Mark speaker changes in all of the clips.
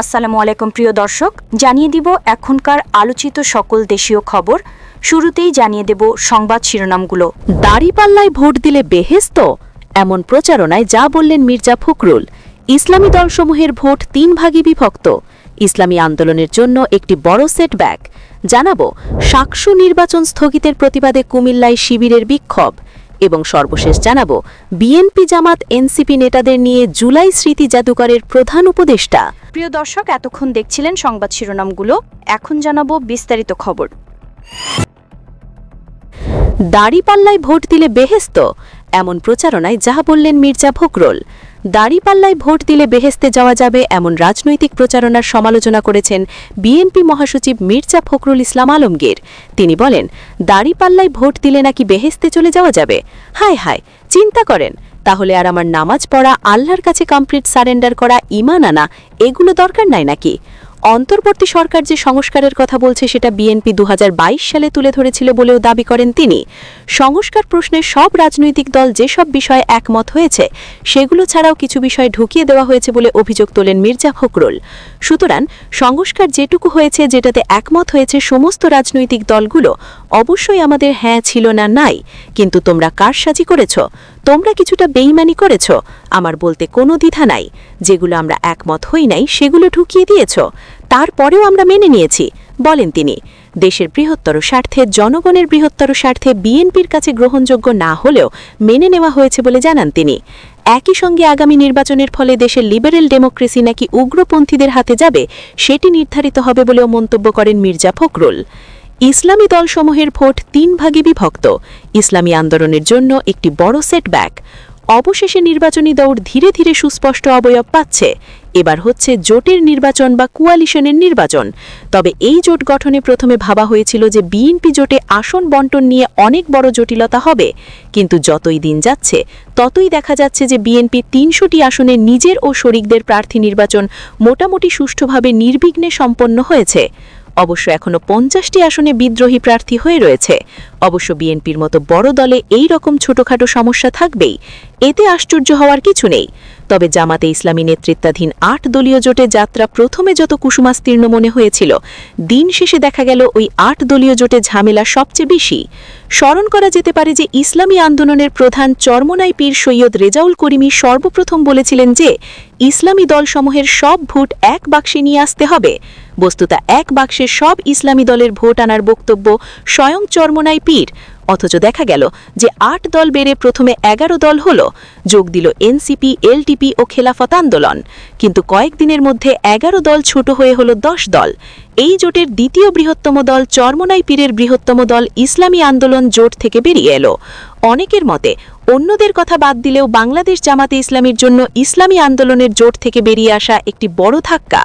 Speaker 1: আসসালামু আলাইকুম, প্রিয় দর্শক। জানিয়ে দিব এখনকার আলোচিত সকল দেশীয় খবর। শুরুতেই জানিয়ে দেব সংবাদ শিরোনামগুলো।
Speaker 2: দাড়িপাল্লায় ভোট দিলে বেহেস্ত? এমন প্রচারণায় যা বললেন মির্জা ফখরুল। ইসলামী দলসমূহের ভোট তিন ভাগে বিভক্ত। ইসলামী আন্দোলনের জন্য একটি বড় সেটব্যাক জানাব সাকসু নির্বাচন স্থগিতের প্রতিবাদে কুমিল্লায় শিবিরের বিক্ষোভ। এবং সর্বশেষ জানাব বিএনপি জামাত এনসিপি নেতাদের নিয়ে জুলাই স্মৃতি জাদুকরের প্রধান উপদেষ্টা।
Speaker 1: প্রিয় দর্শক এতক্ষণ দেখছিলেন সংবাদ শিরোনামগুলো। এখন জানাব বিস্তারিত খবর।
Speaker 2: দাড়িপাল্লায় ভোট দিলে বেহেস্ত? এমন প্রচারণায় যা বললেন মির্জা ফখরুল। দাড়িপাল্লায় ভোট দিলে বেহেস্তে যাওয়া যাবে এমন রাজনৈতিক প্রচারণার সমালোচনা করেছেন বিএনপি মহাসচিব মির্জা ফখরুল ইসলাম আলমগীর। তিনি বলেন, দাড়িপাল্লায় ভোট দিলে নাকি বেহেস্তে চলে যাওয়া যাবে? হায় হায়, চিন্তা করেন। তাহলে আর আমার নামাজ পড়া, আল্লাহর কাছে কমপ্লিট সারেন্ডার করা ইমান আনা, এগুলো দরকার নাই নাকি? অন্তর্বর্তী সরকার যে সংস্কারের কথা বলছে, সেটা বিএনপি দু হাজার বাইশ সালে তুলে ধরেছিল বলেও দাবি করেন তিনি। সংস্কার প্রশ্নে সব রাজনৈতিক দল যেসব বিষয়ে একমত হয়েছে, সেগুলো ছাড়াও কিছু বিষয় ঢুকিয়ে দেওয়া হয়েছে বলে অভিযোগ তোলেন মির্জা ফখরুল। সুতরাং সংস্কার যেটুকু হয়েছে, যেটাতে একমত হয়েছে সমস্ত রাজনৈতিক দলগুলো, অবশ্যই আমাদের হ্যাঁ ছিল না নাই। কিন্তু তোমরা কারসাজি করেছ? তোমরা কিছুটা বেইমানি করেছ? আমার বলতে কোনো দ্বিধা নাই। যেগুলো আমরা একমত হই নাই, সেগুলো ঢুকিয়ে দিয়েছ? তারপরেও আমরা মেনে নিয়েছি, বলেন তিনি। দেশের বৃহত্তর স্বার্থে, জনগণের বৃহত্তর স্বার্থে বিএনপির কাছে গ্রহণযোগ্য না হলেও মেনে নেওয়া হয়েছে বলে জানান তিনি। একই সঙ্গে আগামী নির্বাচনের ফলে দেশের লিবারেল ডেমোক্রেসি নাকি উগ্রপন্থীদের হাতে যাবে, সেটি নির্ধারিত হবে বলেও মন্তব্য করেন মির্জা ফখরুল। ইসলামী দলসমূহের ভোট তিন ভাগে বিভক্ত। ইসলামী আন্দোলনের জন্য একটি বড় সেটব্যাক অবশেষে নির্বাচনী দৌড় ধীরে ধীরে সুস্পষ্ট অবয়ব পাচ্ছে। এবার হচ্ছে জোটের নির্বাচন বা কোয়ালিশনের নির্বাচন। তবে এই জোট গঠনে প্রথমে ভাবা হয়েছিল যে বিএনপি জোটে আসন বন্টন নিয়ে অনেক বড় জটিলতা হবে। কিন্তু যতই দিন যাচ্ছে, ততই দেখা যাচ্ছে যে বিএনপি তিনশোটি আসনে নিজের ও শরিকদের প্রার্থী নির্বাচন মোটামুটি সুষ্ঠুভাবে নির্বিঘ্নে সম্পন্ন হয়েছে। অবশ্য এখনও পঞ্চাশটি আসনে বিদ্রোহী প্রার্থী হয়ে রয়েছে। অবশ্য বিএনপির মতো বড় দলে এই রকম ছোটখাটো সমস্যা থাকবেই, এতে আশ্চর্য হওয়ার কিছু নেই। তবে জামাতে ইসলামী নেতৃত্বাধীন আট দলীয় জোটে যাত্রা প্রথমে যত কুসুমাস্তীর্ণ মনে হয়েছিল, দিন শেষে দেখা গেল ওই আট দলীয় জোটে ঝামেলা সবচেয়ে বেশি। স্মরণ করা যেতে পারে যে ইসলামী আন্দোলনের প্রধান চরমনাই পীর সৈয়দ রেজাউল করিমি সর্বপ্রথম বলেছিলেন যে, ইসলামী দলসমূহের সব ভোট এক বাক্সে নিয়ে আসতে হবে। বস্তুতা এক বাক্সে সব ইসলামী দলের ভোট আনার বক্তব্য স্বয়ং চরমনাই পীর। অথচ দেখা গেল যে আট দল বেড়ে প্রথমে এগারো দল হল। যোগ দিল এনসিপি এলটিপি ও খেলাফত আন্দোলন। কিন্তু কয়েকদিনের মধ্যে এগারো দল ছোট হয়ে হল দশ দল। এই জোটের দ্বিতীয় বৃহত্তম দল চরমনাই পীরের বৃহত্তম দল ইসলামী আন্দোলন জোট থেকে বেরিয়ে এলো। অনেকের মতে, অন্যদের কথা বাদ দিলেও বাংলাদেশ জামাতে ইসলামীর জন্য ইসলামী আন্দোলনের জোট থেকে বেরিয়ে আসা একটি বড় ধাক্কা।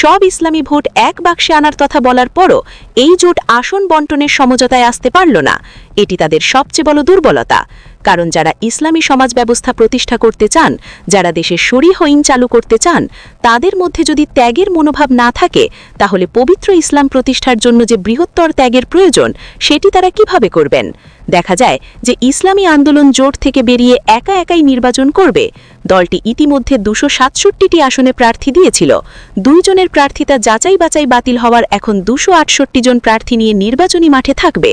Speaker 2: সব ইসলামী ভোট এক বাক্সে আনার কথা বলার পরও এই জোট আসন বন্টনের সমঝোতায় আসতে পারল না। এটি তাদের সবচেয়ে বড় দুর্বলতা। কারণ যারা ইসলামী সমাজ ব্যবস্থা প্রতিষ্ঠা করতে চান, যারা দেশে শরী হইন চালু করতে চান, তাদের মধ্যে যদি ত্যাগের মনোভাব না থাকে, তাহলে পবিত্র ইসলাম প্রতিষ্ঠার জন্য যে বৃহত্তর ত্যাগের প্রয়োজন, সেটি তারা কীভাবে করবেন? দেখা যায় যে ইসলামী আন্দোলন জোট থেকে বেরিয়ে একা একাই নির্বাচন করবে। দলটি ইতিমধ্যে দুশো সাতষট্টিটি আসনে প্রার্থী দিয়েছিল। দুইজনের প্রার্থিতা যাচাই বাছাই বাতিল হওয়ার এখন দুশো আটষট্টি জন প্রার্থী নিয়ে নির্বাচনী মাঠে থাকবে।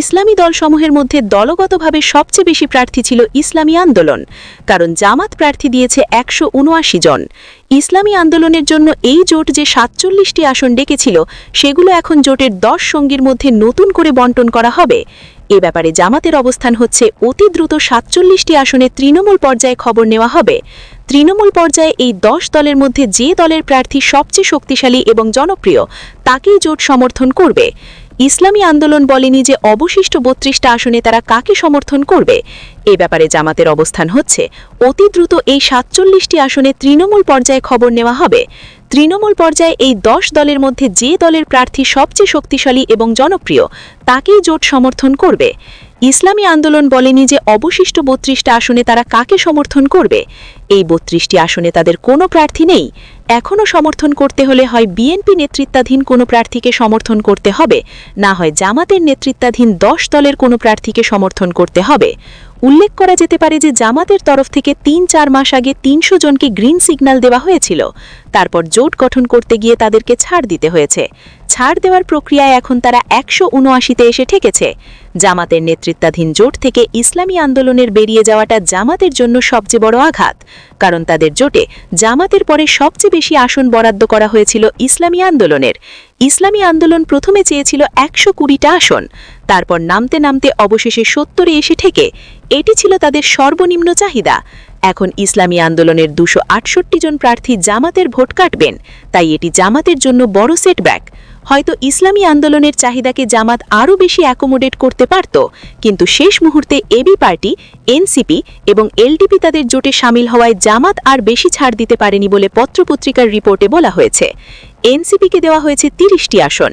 Speaker 2: ইসলামী দলসমূহের মধ্যে দলগতভাবে সবচেয়ে বেশি প্রার্থী ছিল ইসলামী আন্দোলন, কারণ জামাত প্রার্থী দিয়েছে একশো উনআশি জন। ইসলামী আন্দোলনের জন্য এই জোট যে সাতচল্লিশটি আসন ডেকেছিল, সেগুলো এখন জোটের দশ সঙ্গীর মধ্যে নতুন করে বন্টন করা হবে। এ ব্যাপারে জামাতের অবস্থান হচ্ছে অতি দ্রুত সাতচল্লিশটি আসনে তৃণমূল পর্যায়ে খবর নেওয়া হবে। তৃণমূল পর্যায়ে এই দশ দলের মধ্যে যে দলের প্রার্থী সবচেয়ে শক্তিশালী এবং জনপ্রিয়, তাকেই জোট সমর্থন করবে। ইসলামী আন্দোলন বলেনি যে অবশিষ্ট বত্রিশটা আসনে তারা কাকে সমর্থন করবে। এ ব্যাপারে জামাতের অবস্থান হচ্ছে, অতি দ্রুত এই সাতচল্লিশটি আসনে তৃণমূল পর্যায়ে খবর নেওয়া হবে। তৃণমূল পর্যায়ে এই দশ দলের মধ্যে যে দলের প্রার্থী সবচেয়ে শক্তিশালী এবং জনপ্রিয়, তাকেই জোট সমর্থন করবে। ইসলামী আন্দোলন বলেনি যে অবশিষ্ট বত্রিশটা আসনে তারা কাকে সমর্থন করবে। এই বত্রিশটি আসনে তাদের কোনো প্রার্থী নেই। এখনও সমর্থন করতে হলে হয় বিএনপি নেতৃত্বাধীন কোনো প্রার্থীকে সমর্থন করতে হবে, না হয় জামাতের নেতৃত্বাধীন দশ দলের কোনো প্রার্থীকে সমর্থন করতে হবে। উল্লেখ করা যেতে পারে যে জামাতের তরফ থেকে তিন চার মাস আগে তিনশো জনকে গ্রিন সিগন্যাল দেওয়া হয়েছিল। তারপর জোট গঠন করতে গিয়ে তাদেরকে ছাড় দিতে হয়েছে। ছাড় দেওয়ার প্রক্রিয়ায় এখন তারা একশো উনআশিতে এসে ঠেকেছে। জামাতের নেতৃত্বাধীন জোট থেকে ইসলামী আন্দোলনের বেরিয়ে যাওয়াটা জামাতের জন্য সবচেয়ে বড় আঘাত। কারণ তাদের জোটে জামাতের পরে সবচেয়ে বেশি আসন বরাদ্দ করা হয়েছিল ইসলামী আন্দোলনের। ইসলামী আন্দোলন প্রথমে চেয়েছিল একশো কুড়িটা আসন। তারপর নামতে নামতে অবশেষে সত্তরে এসে ঠেকে। এটি ছিল তাদের সর্বনিম্ন চাহিদা। এখন ইসলামী আন্দোলনের দুশো জন প্রার্থী জামাতের ভোট কাটবেন। তাই এটি জামাতের জন্য বড় সেটব্যাক হয়তো ইসলামী আন্দোলনের চাহিদাকে জামাত আরও বেশি অ্যাকোমোডেট করতে পারত, কিন্তু শেষ মুহূর্তে এবি পার্টি, এনসিপি এবং এলডিপি তাদের জোটে সামিল হওয়ায় জামাত আর বেশি ছাড় দিতে পারেনি বলে পত্রপত্রিকার রিপোর্টে বলা হয়েছে। এনসিপিকে দেওয়া হয়েছে তিরিশটি আসন।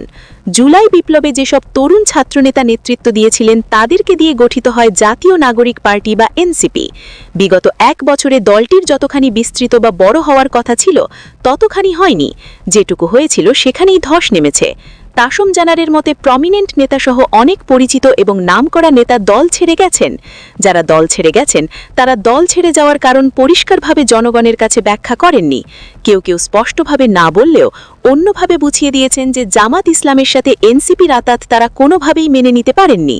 Speaker 2: জুলাই বিপ্লবে যেসব তরুণ ছাত্রনেতা নেতৃত্ব দিয়েছিলেন, তাদেরকে দিয়ে গঠিত হয় জাতীয় নাগরিক পার্টি বা এনসিপি। বিগত এক বছরে দলটির যতখানি বিস্তৃত বা বড় হওয়ার কথা ছিল, ততখানি হয়নি। যেটুকু হয়েছিল, সেখানেই ধস নেমেছে। তাসম জানারের মতে প্রমিনেন্ট নেতাসহ অনেক পরিচিত এবং নামকরা নেতা দল ছেড়ে গেছেন। যারা দল ছেড়ে গেছেন, তারা দল ছেড়ে যাওয়ার কারণ পরিষ্কারভাবে জনগণের কাছে ব্যাখ্যা করেননি। কেউ কেউ স্পষ্টভাবে না বললেও অন্যভাবে বুঝিয়ে দিয়েছেন যে জামাত ইসলামের সাথে এনসিপি রাতাত তারা কোনোভাবেই মেনে নিতে পারেননি।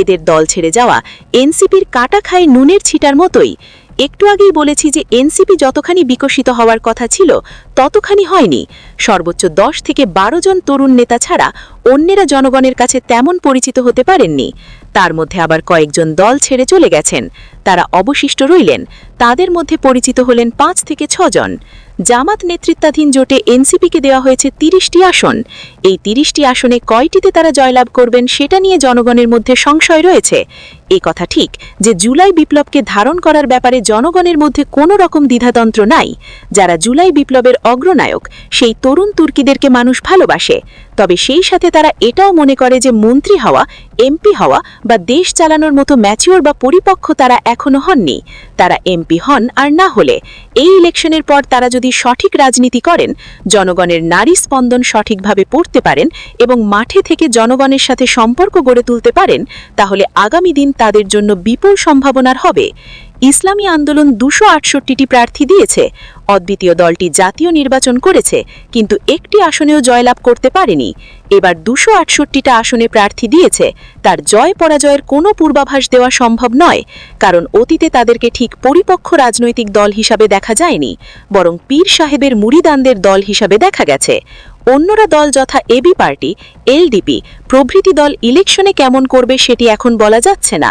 Speaker 2: এদের দল ছেড়ে যাওয়া এনসিপির কাটা খায় নুনের ছিটার মতোই। একটু আগেই বলেছি যে এনসিপি যতখানি বিকশিত হওয়ার কথা ছিল, ততখানি হয়নি। সর্বোচ্চ দশ থেকে বারো জন তরুণ নেতা ছাড়া অন্যেরা জনগণের কাছে তেমন পরিচিত হতে পারেননি। তার মধ্যে আবার কয়েকজন দল ছেড়ে চলে গেছেন। তারা অবশিষ্ট রইলেন। তাদের মধ্যে পরিচিত হলেন পাঁচ থেকে ছজন। জামাত নেতৃত্বাধীন জোটে এনসিপিকে দেওয়া হয়েছে তিরিশটি আসন। এই তিরিশটি আসনে কয়টিতে তারা জয়লাভ করবেন সেটা নিয়ে জনগণের মধ্যে সংশয় রয়েছে। এ কথা ঠিক যে জুলাই বিপ্লবকে ধারণ করার ব্যাপারে জনগণের মধ্যে কোনো রকম দ্বিধাতন্ত্র নাই। যারা জুলাই বিপ্লবের অগ্রনায়ক, সেই তরুণ তুর্কিদেরকে মানুষ ভালোবাসে। তবে সেই সাথে তারা এটাও মনে করে যে মন্ত্রী হওয়া, এমপি হওয়া বা দেশ চালানোর মতো ম্যাচিওর বা পরিপক্ষ তারা এখনও হননি। তারা এমপি হন আর না হলে। এই ইলেকশনের পর তারা যদি সঠিক রাজনীতি করেন, জনগণের নারী স্পন্দন সঠিকভাবে পড়তে পারেন এবং মাঠে থেকে জনগণের সাথে সম্পর্ক গড়ে তুলতে পারেন, তাহলে আগামী দিন তাদের জন্য বিপুল সম্ভাবনার হবে। ইসলামী আন্দোলন দুশো আটষট্টিটি প্রার্থী দিয়েছে। অদ্বিতীয় দলটি জাতীয় নির্বাচন করেছে, কিন্তু একটি আসনেও জয়লাভ করতে পারেনি। এবার দুশো আটষট্টিটা আসনে প্রার্থী দিয়েছে, তার জয় পরাজয়ের কোনো পূর্বাভাস দেওয়া সম্ভব নয়, কারণ অতীতে তাদেরকে ঠিক পরিপক্ষ রাজনৈতিক দল হিসাবে দেখা যায়নি, বরং পীর সাহেবের মুড়িদানদের দল হিসাবে দেখা গেছে। অন্যরা দল যথা এবি পার্টি, এলডিপি, প্রভৃতি দল ইলেকশনে কেমন করবে সেটি এখন বলা যাচ্ছে না।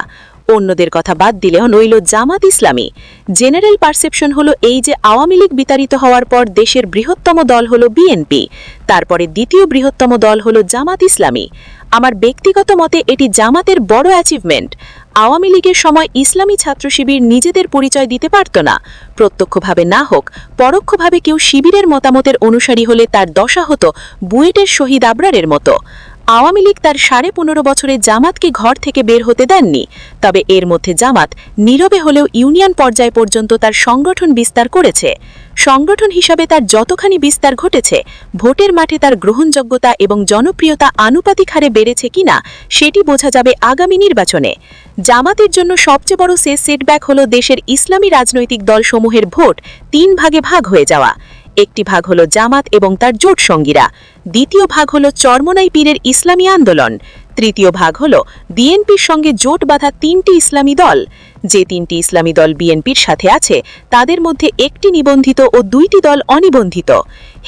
Speaker 2: অন্যদের কথা বাদ দিলেও নইল জামাত ইসলামী। জেনারেল পারসেপশন হলো এই যে আওয়ামী লীগ বিতাড়িত হওয়ার পর দেশের বৃহত্তম দল হলো বিএনপি, তারপরে দ্বিতীয় বৃহত্তম দল হলো জামাত ইসলামী। আমার ব্যক্তিগত মতে এটি জামাতের বড় অ্যাচিভমেন্ট আওয়ামী লীগের সময় ইসলামী ছাত্র শিবির নিজেদের পরিচয় দিতে পারত না। প্রত্যক্ষভাবে না হোক, পরোক্ষভাবে কেউ শিবিরের মতামতের অনুসারী হলে তার দশা হতো বুয়েটের শহীদ আবরারের মতো। আওয়ামী লীগ তার সাড়ে পনেরো বছরে জামাতকে ঘর থেকে বের হতে দেননি। তবে এর মধ্যে জামাত নীরবে হলেও ইউনিয়ন পর্যায় পর্যন্ত তার সংগঠন বিস্তার করেছে। সংগঠন হিসাবে তার যতখানি বিস্তার ঘটেছে, ভোটের মাঠে তার গ্রহণযোগ্যতা এবং জনপ্রিয়তা আনুপাতিক হারে বেড়েছে কিনা সেটি বোঝা যাবে আগামী নির্বাচনে। জামাতের জন্য সবচেয়ে বড় সে সেটব্যাক হল দেশের ইসলামী রাজনৈতিক দলসমূহের ভোট তিন ভাগে ভাগ হয়ে যাওয়া। একটি ভাগ হলো জামাত এবং তার জোট সঙ্গীরা। দ্বিতীয় ভাগ হলো চরমনাই পীরের ইসলামী আন্দোলন। তৃতীয় ভাগ হলো বিএনপির সঙ্গে জোট বাঁধা তিনটি ইসলামী দল। যে তিনটি ইসলামী দল বিএনপির সাথে আছে, তাদের মধ্যে একটি নিবন্ধিত ও দুইটি দল অনিবন্ধিত।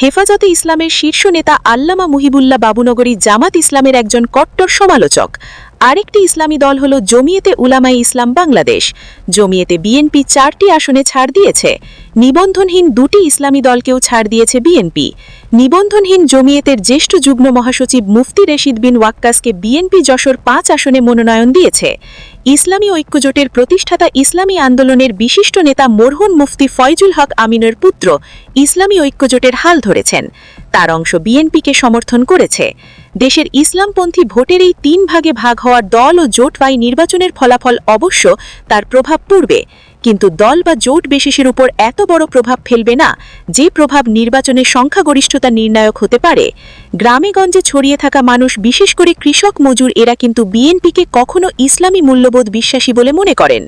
Speaker 2: হেফাজতে ইসলামের শীর্ষ নেতা আল্লামা মুহিবুল্লাহ বাবুনগরী জামাত ইসলামের একজন কট্টর সমালোচক। আরেকটি ইসলামী দল হল জমিয়েতে উলামাই ইসলাম বাংলাদেশ। জমিয়েতে বিএনপি চারটি আসনে ছাড় দিয়েছে। নিবন্ধনহীন দুটি ইসলামী দলকেও ছাড় দিয়েছে বিএনপি। নিবন্ধনহীন জমিয়েতের জ্যেষ্ঠ যুগ্ম মহাসচিব মুফতি রেশিদ বিন ওয়াক্কাসকে বিএনপি যশোর পাঁচ আসনে মনোনয়ন দিয়েছে। ইসলামী ঐক্যজোটের প্রতিষ্ঠাতা ইসলামী আন্দোলনের বিশিষ্ট নেতা মরহুন মুফতি ফয়জুল হক আমিনের পুত্র ইসলামী ঐক্যজোটের হাল ধরেছেন। তার অংশ বিএনপিকে সমর্থন করেছে। দেশের ইসলামপন্থী ভোটের এই তিন ভাগে ভাগ হওয়ার দল ও জোট বাই নির্বাচনের ফলাফল অবশ্য তার প্রভাব পড়বে। কিন্তু দল বা জোট বিশেষের উপর এত বড় প্রভাব ফেলবে না, যে প্রভাব নির্বাচনে সংখ্যাগরিষ্ঠতা নির্ণায়ক হতে পারে। গ্রামেগঞ্জে ছড়িয়ে থাকা মানুষ, বিশেষ করে কৃষক মজুর, এরা কিন্তু বিএনপিকে কখনো ইসলামী মূল্যবোধ বিশ্বাসী বলে মনে করেন।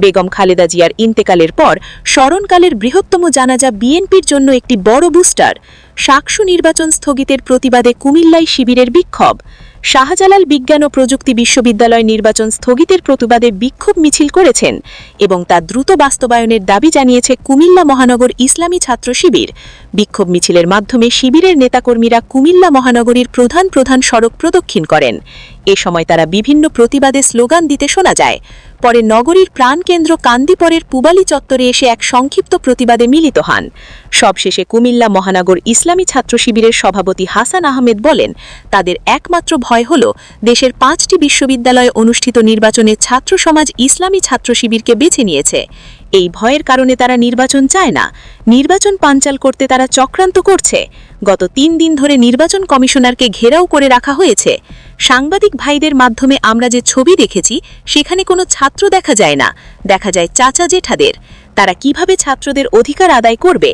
Speaker 2: বেগম খালেদা জিয়ার ইন্তেকালের পর স্মরণকালের বৃহত্তম জানাজা বিএনপির জন্য একটি বড় বুস্টার। সাকসু নির্বাচন স্থগিতের প্রতিবাদে কুমিল্লায় শিবিরের বিক্ষোভ। শাহজালাল বিজ্ঞান ও প্রযুক্তি বিশ্ববিদ্যালয় নির্বাচন স্থগিতের প্রতিবাদে বিক্ষোভ মিছিল করেছেন এবং তা দ্রুত বাস্তবায়নের দাবি জানিয়েছে কুমিল্লা মহানগর ইসলামী ছাত্র শিবির। বিক্ষোভ মিছিলের মাধ্যমে শিবিরের নেতাকর্মীরা কুমিল্লা মহানগরীর প্রধান প্রধান সড়ক প্রদক্ষিণ করেন। এ সময় তারা বিভিন্ন প্রতিবাদে স্লোগান দিতে শোনা যায়। পরে নগরীর প্রাণকেন্দ্র কান্দিপরের পুবালি চত্বরে এসে এক সংক্ষিপ্ত প্রতিবাদে মিলিত হন। সবশেষে কুমিল্লা মহানগর ইসলামী ছাত্র শিবিরের সভাপতি হাসান আহমেদ বলেন, তাদের একমাত্র ভয় হল দেশের পাঁচটি বিশ্ববিদ্যালয়ে অনুষ্ঠিত নির্বাচনে ছাত্র সমাজ ইসলামী ছাত্র শিবিরকে বেছে নিয়েছে। এই ভয়ের কারণে তারা নির্বাচন চায় না। নির্বাচন পাঞ্চাল করতে তারা চক্রান্ত করছে। গত তিন দিন ধরে নির্বাচন কমিশনারকে ঘেরাও করে রাখা হয়েছে। সাংবাদিক ভাইদের মাধ্যমে আমরা যে ছবি দেখেছি, সেখানে কোনো ছাত্র দেখা যায় না। দেখা যায় চাচা জেঠাদের। তারা কীভাবে ছাত্রদের অধিকার আদায় করবে?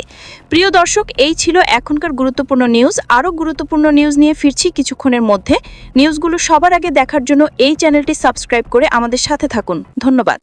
Speaker 1: প্রিয় দর্শক, এই ছিল এখনকার গুরুত্বপূর্ণ নিউজ। আরও গুরুত্বপূর্ণ নিউজ নিয়ে ফিরছি কিছুক্ষণের মধ্যে। নিউজগুলো সবার আগে দেখার জন্য এই চ্যানেলটি সাবস্ক্রাইব করে আমাদের সাথে থাকুন। ধন্যবাদ।